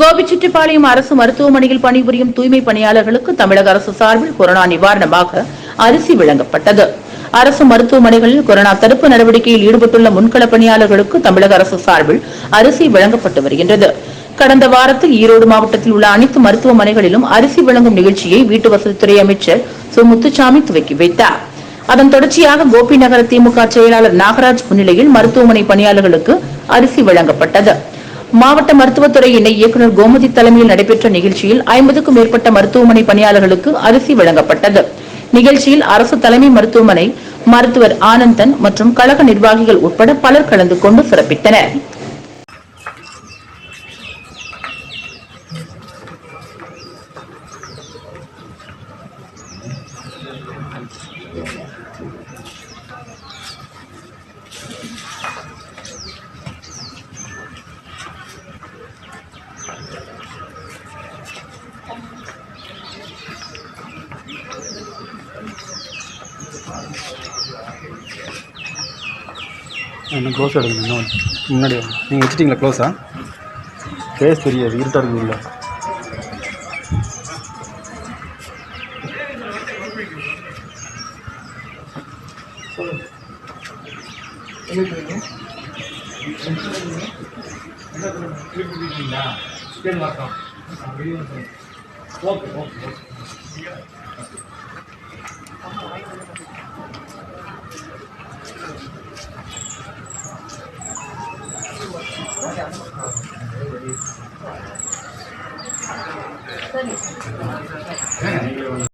கோபிச்செட்டிப்பாளையம் அரசு மருத்துவமனையில் பணிபுரியும் தூய்மை பணியாளர்களுக்கு தமிழக அரசு சார்பில் கொரோனா நிவாரணமாக அரிசி வழங்கப்பட்டது. அரசு மருத்துவமனைகளில் கொரோனா தடுப்பு நடவடிக்கையில் ஈடுபட்டுள்ள முன்கள பணியாளர்களுக்கு தமிழக அரசு சார்பில் அரிசி வழங்கப்பட்டு வருகின்றது. கடந்த வாரத்தில் ஈரோடு மாவட்டத்தில் உள்ள அனைத்து மருத்துவமனைகளிலும் அரிசி வழங்கும் நிகழ்ச்சியை வீட்டு வசதித்துறை அமைச்சர் சு. முத்துசாமி துவக்கி வைத்தார். அதன் தொடர்ச்சியாக கோபி நகர திமுக செயலாளர் நாகராஜ் முன்னிலையில் மருத்துவமனை பணியாளர்களுக்கு அரிசி வழங்கப்பட்டது. மாவட்ட மருத்துவத்துறை இணை இயக்குநர் கோமதி தலைமையில் நடைபெற்ற நிகழ்ச்சியில் ஐம்பதுக்கும் மேற்பட்ட மருத்துவமனை பணியாளர்களுக்கு அரிசி வழங்கப்பட்டது. நிகழ்ச்சியில் அரசு தலைமை மருத்துவமனை மருத்துவர் ஆனந்தன் மற்றும் கழக நிர்வாகிகள் உட்பட பலர் கலந்து கொண்டு சிறப்பித்தனர். இன்னும் க்ளோஸ் எடுக்கணும் இன்னும் முன்னாடி நீங்கள் வச்சுட்டிங்களா க்ளோஸா ஃபேஸ் தெரியாது இருட்டாக இருக்குது இல்லை என்ன 别乱搞，你搞旅游。我搞，我搞，我搞。这里。